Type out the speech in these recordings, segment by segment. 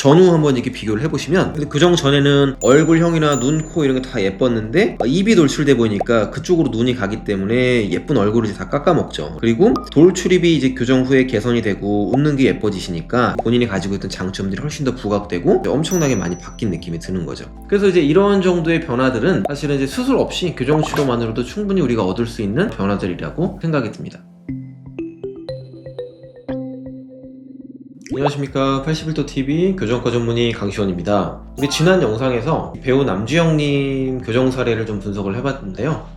전후 한번 이렇게 비교를 해보시면 그정 전에는 얼굴형이나 눈, 코 이런 게 다 예뻤는데 어, 입이 돌출돼 보니까 그쪽으로 눈이 가기 때문에 예쁜 얼굴을 이제 다 깎아먹죠. 그리고 돌출입이 이제 교정 후에 개선이 되고 웃는 게 예뻐지시니까 본인이 가지고 있던 장점들이 훨씬 더 부각되고 엄청나게 많이 바뀐 느낌이 드는 거죠. 그래서 이제 이런 정도의 변화들은 사실은 이제 수술 없이 교정 치료만으로도 충분히 우리가 얻을 수 있는 변화들이라고 생각이 듭니다. 안녕하십니까 81도 TV 교정과 전문의 강시원입니다. 우리 지난 영상에서 배우 남주영님 교정 사례를 좀 분석을 해봤는데요.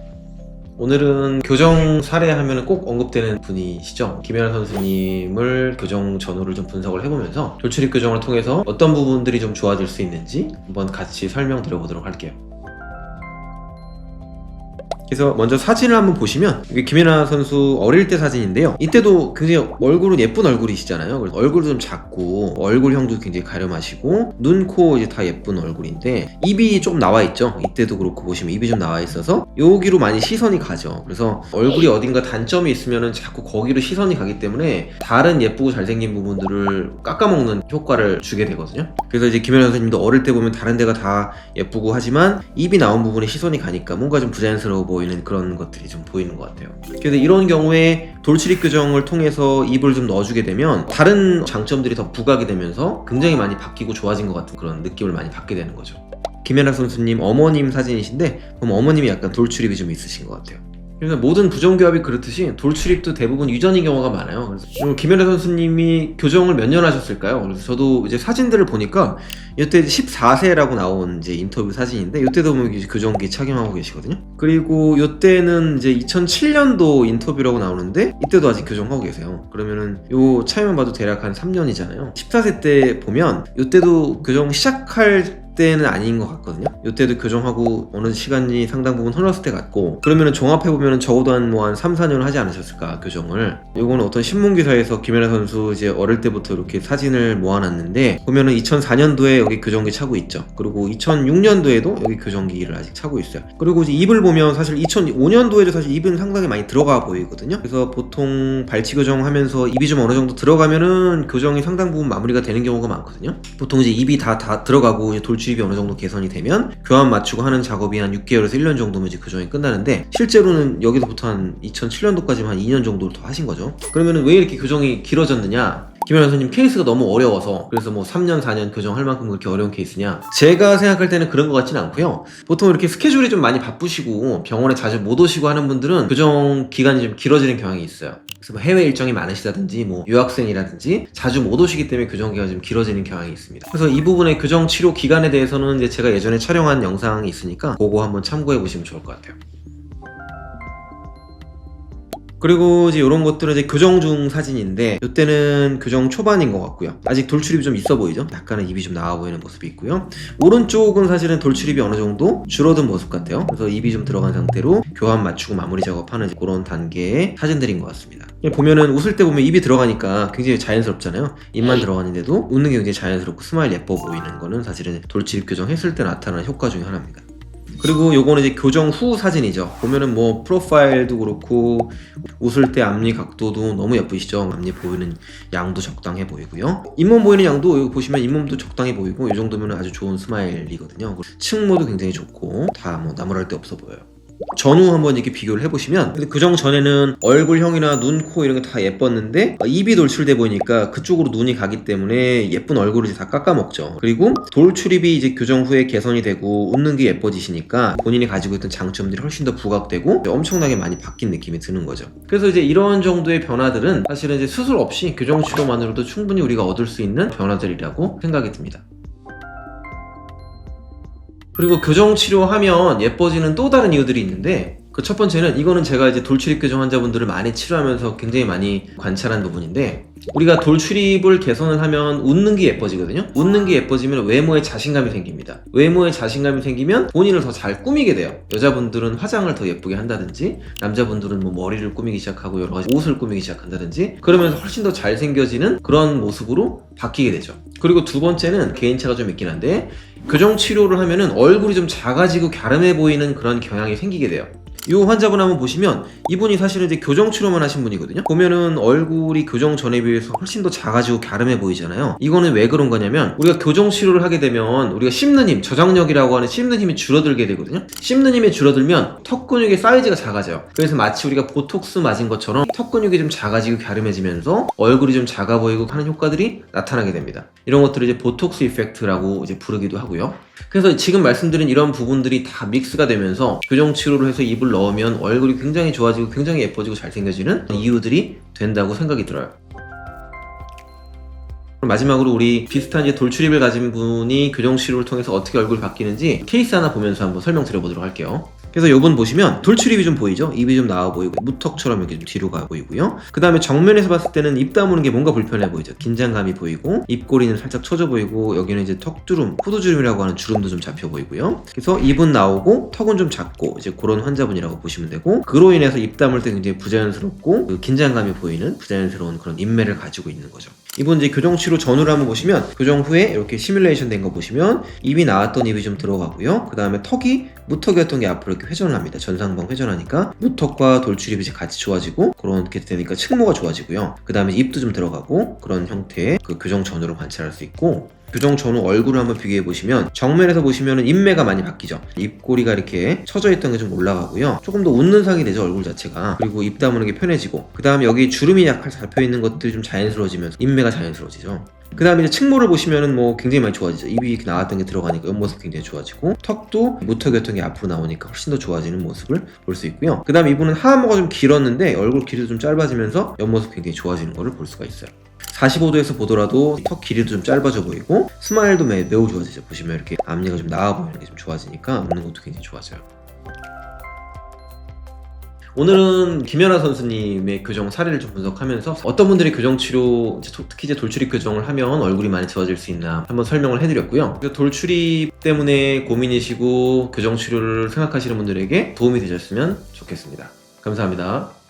오늘은 교정 사례 하면 꼭 언급되는 분이시죠. 김연아 선수님을 교정 전후를 좀 분석을 해보면서 돌출입 교정을 통해서 어떤 부분들이 좀 좋아질 수 있는지 한번 같이 설명드려보도록 할게요. 그래서 먼저 사진을 한번 보시면 이게 김연아 선수 어릴 때 사진인데요. 이때도 굉장히 얼굴은 예쁜 얼굴이시잖아요. 그래서 얼굴도 좀 작고 얼굴형도 굉장히 가름하시고 눈, 코 이제 다 예쁜 얼굴인데 입이 좀 나와 있죠. 이때도 그렇고 보시면 입이 좀 나와 있어서 여기로 많이 시선이 가죠. 그래서 얼굴이 어딘가 단점이 있으면은 자꾸 거기로 시선이 가기 때문에 다른 예쁘고 잘생긴 부분들을 깎아먹는 효과를 주게 되거든요. 그래서 이제 김연아 선생님도 어릴 때 보면 다른 데가 다 예쁘고 하지만 입이 나온 부분에 시선이 가니까 뭔가 좀 부자연스러워 보이 는 그런 것들이 좀 보이는 것 같아요. 그래서 이런 경우에 돌출입 교정을 통해서 입을 좀 넣어주게 되면 다른 장점들이 더 부각이 되면서 굉장히 많이 바뀌고 좋아진 것 같은 그런 느낌을 많이 받게 되는 거죠. 김연아 선수님 어머님 사진이신데 그럼 어머님이 약간 돌출입이 좀 있으신 것 같아요. 그래서 모든 부정교합이 그렇듯이 돌출입도 대부분 유전인 경우가 많아요. 그래서 김연아 선수님이 교정을 몇 년 하셨을까요? 그래서 저도 이제 사진들을 보니까 이때 14세라고 나온 이제 인터뷰 사진인데 이때도 이제 교정기 착용하고 계시거든요. 그리고 이때는 이제 2007년도 인터뷰라고 나오는데 이때도 아직 교정하고 계세요. 그러면은 요 차이만 봐도 대략 한 3년이잖아요. 14세 때 보면 이때도 교정 시작할 때는 아닌 것 같거든요. 이때도 교정하고 어느 시간이 상당 부분 흘렀을 때 같고 그러면은 종합해 보면은 적어도 한 뭐 한 3, 4년 하지 않으셨을까 교정을. 요거는 어떤 신문 기사에서 김연아 선수 이제 어릴 때부터 이렇게 사진을 모아놨는데 보면은 2004년도에 여기 교정기 차고 있죠. 그리고 2006년도에도 여기 교정기를 아직 차고 있어요. 그리고 이제 입을 보면 사실 2005년도에도 사실 입은 상당히 많이 들어가 보이거든요. 그래서 보통 발치 교정하면서 입이 좀 어느 정도 들어가면은 교정이 상당 부분 마무리가 되는 경우가 많거든요. 보통 이제 입이 다 다 들어가고 이제 돌 출입이 어느 정도 개선이 되면 교환 맞추고 하는 작업이 한 6개월에서 1년 정도면 이제 교정이 끝나는데 실제로는 여기서부터 한 2007년도까지만 한 2년 정도를 더 하신 거죠. 그러면은 왜 이렇게 교정이 길어졌느냐? 김연아 선생님 케이스가 너무 어려워서 그래서 뭐 3년 4년 교정할 만큼 그렇게 어려운 케이스냐? 제가 생각할 때는 그런 것 같지는 않고요. 보통 이렇게 스케줄이 좀 많이 바쁘시고 병원에 자주 못 오시고 하는 분들은 교정 기간이 좀 길어지는 경향이 있어요. 그래서 뭐 해외 일정이 많으시다든지 뭐 유학생이라든지 자주 못 오시기 때문에 교정 기간이 좀 길어지는 경향이 있습니다. 그래서 이 부분의 교정 치료 기간에 대해서는 이제 제가 예전에 촬영한 영상이 있으니까 그거 한번 참고해 보시면 좋을 것 같아요 그리고 이제 이런 것들은 이제 교정 중 사진인데 이때는 교정 초반인 것 같고요. 아직 돌출입이 좀 있어 보이죠? 약간은 입이 좀 나와 보이는 모습이 있고요. 오른쪽은 사실은 돌출입이 어느 정도 줄어든 모습 같아요. 그래서 입이 좀 들어간 상태로 교환 맞추고 마무리 작업하는 그런 단계의 사진들인 것 같습니다. 보면은 웃을 때 보면 입이 들어가니까 굉장히 자연스럽잖아요. 입만 들어가는데도 웃는 게 굉장히 자연스럽고 스마일 예뻐 보이는 거는 사실은 돌출입 교정 했을 때 나타나는 효과 중에 하나입니다. 그리고 요거는 이제 교정 후 사진이죠. 보면은 뭐 프로파일도 그렇고 웃을 때 앞니 각도도 너무 예쁘시죠. 앞니 보이는 양도 적당해 보이고요. 잇몸 보이는 양도 보시면 잇몸도 적당해 보이고 이 정도면 아주 좋은 스마일이거든요. 층모도 굉장히 좋고 다 뭐 나무랄 데 없어 보여요. 전후 한번 이렇게 비교를 해보시면 근데 그정 전에는 얼굴형이나 눈, 코 이런 게 다 예뻤는데 어, 입이 돌출돼 보니까 그쪽으로 눈이 가기 때문에 예쁜 얼굴을 이제 다 깎아먹죠. 그리고 돌출입이 이제 교정 후에 개선이 되고 웃는 게 예뻐지시니까 본인이 가지고 있던 장점들이 훨씬 더 부각되고 엄청나게 많이 바뀐 느낌이 드는 거죠. 그래서 이제 이런 정도의 변화들은 사실은 이제 수술 없이 교정 치료만으로도 충분히 우리가 얻을 수 있는 변화들이라고 생각이 듭니다. 그리고 교정 치료하면 예뻐지는 또 다른 이유들이 있는데 그 첫 번째는 이거는 제가 이제 돌출입 교정 환자분들을 많이 치료하면서 굉장히 많이 관찰한 부분인데 우리가 돌출입을 개선을 하면 웃는 게 예뻐지거든요. 웃는 게 예뻐지면 외모에 자신감이 생깁니다. 외모에 자신감이 생기면 본인을 더 잘 꾸미게 돼요. 여자분들은 화장을 더 예쁘게 한다든지 남자분들은 뭐 머리를 꾸미기 시작하고 여러 가지 옷을 꾸미기 시작한다든지 그러면서 훨씬 더 잘생겨지는 그런 모습으로 바뀌게 되죠. 그리고 두 번째는 개인차가 좀 있긴 한데 교정 치료를 하면은 얼굴이 좀 작아지고 갸름해 보이는 그런 경향이 생기게 돼요. 이 환자분 한번 보시면 이분이 사실은 이제 교정 치료만 하신 분이거든요. 보면은 얼굴이 교정 전에 비해서 훨씬 더 작아지고 갸름해 보이잖아요. 이거는 왜 그런 거냐면 우리가 교정 치료를 하게 되면 우리가 씹는 힘, 저장력이라고 하는 씹는 힘이 줄어들게 되거든요. 씹는 힘이 줄어들면 턱 근육의 사이즈가 작아져요. 그래서 마치 우리가 보톡스 맞은 것처럼 턱 근육이 좀 작아지고 갸름해지면서 얼굴이 좀 작아 보이고 하는 효과들이 나타나게 됩니다. 이런 것들을 이제 보톡스 이펙트라고 이제 부르기도 하고요. 그래서 지금 말씀드린 이런 부분들이 다 믹스가 되면서 교정 치료를 해서 입을 넣으면 얼굴이 굉장히 좋아지고 굉장히 예뻐지고 잘생겨지는 이유들이 된다고 생각이 들어요. 마지막으로 우리 비슷한 이제 돌출입을 가진 분이 교정 치료를 통해서 어떻게 얼굴이 바뀌는지 케이스 하나 보면서 한번 설명드려보도록 할게요. 그래서 요번 보시면 돌출입이 좀 보이죠? 입이 좀 나와 보이고 무턱처럼 이렇게 좀 뒤로 가 보이고요. 그 다음에 정면에서 봤을 때는 입 다무는 게 뭔가 불편해 보이죠? 긴장감이 보이고 입꼬리는 살짝 처져 보이고 여기는 이제 턱주름, 후두주름이라고 하는 주름도 좀 잡혀 보이고요. 그래서 입은 나오고 턱은 좀 작고 이제 그런 환자분이라고 보시면 되고 그로 인해서 입 다물 때 굉장히 부자연스럽고 그 긴장감이 보이는 부자연스러운 그런 인매를 가지고 있는 거죠. 이분 이제 교정 치료 전후를 한번 보시면 교정 후에 이렇게 시뮬레이션 된 거 보시면 입이 나왔던 입이 좀 들어가고요. 그 다음에 턱이 무턱이었던 게 앞으로 이렇게 회전을 합니다. 전상방 회전하니까 무턱과 돌출입이 같이 좋아지고 그렇게 되니까 측모가 좋아지고요. 그 다음에 입도 좀 들어가고 그런 형태의 그 교정 전후를 관찰할 수 있고 교정 전후 얼굴을 한번 비교해 보시면 정면에서 보시면 인매가 많이 바뀌죠. 입꼬리가 이렇게 처져 있던 게 좀 올라가고요. 조금 더 웃는 상이 되죠 얼굴 자체가. 그리고 입 다무는 게 편해지고 그 다음에 여기 주름이 약간 잡혀 있는 것들이 좀 자연스러워지면서 인매가 자연스러워지죠. 그 다음에 이제 측모를 보시면은 뭐 굉장히 많이 좋아지죠. 입이 이렇게 나왔던 게 들어가니까 옆모습 굉장히 좋아지고 턱도 무턱이었던 게 앞으로 나오니까 훨씬 더 좋아지는 모습을 볼 수 있고요. 그 다음에 이분은 하모가 좀 길었는데 얼굴 길이도 좀 짧아지면서 옆모습 굉장히 좋아지는 것을 볼 수가 있어요. 45도에서 보더라도 턱 길이도 좀 짧아져 보이고 스마일도 매, 매우 좋아지죠. 보시면 이렇게 앞니가 좀 나와 보이는 게 좀 좋아지니까 웃는 것도 굉장히 좋아져요. 오늘은 김연아 선수님의 교정 사례를 좀 분석하면서 어떤 분들이 교정 치료, 특히 이제 돌출입 교정을 하면 얼굴이 많이 좋아질 수 있나 한번 설명을 해드렸고요. 그 돌출입 때문에 고민이시고 교정 치료를 생각하시는 분들에게 도움이 되셨으면 좋겠습니다. 감사합니다.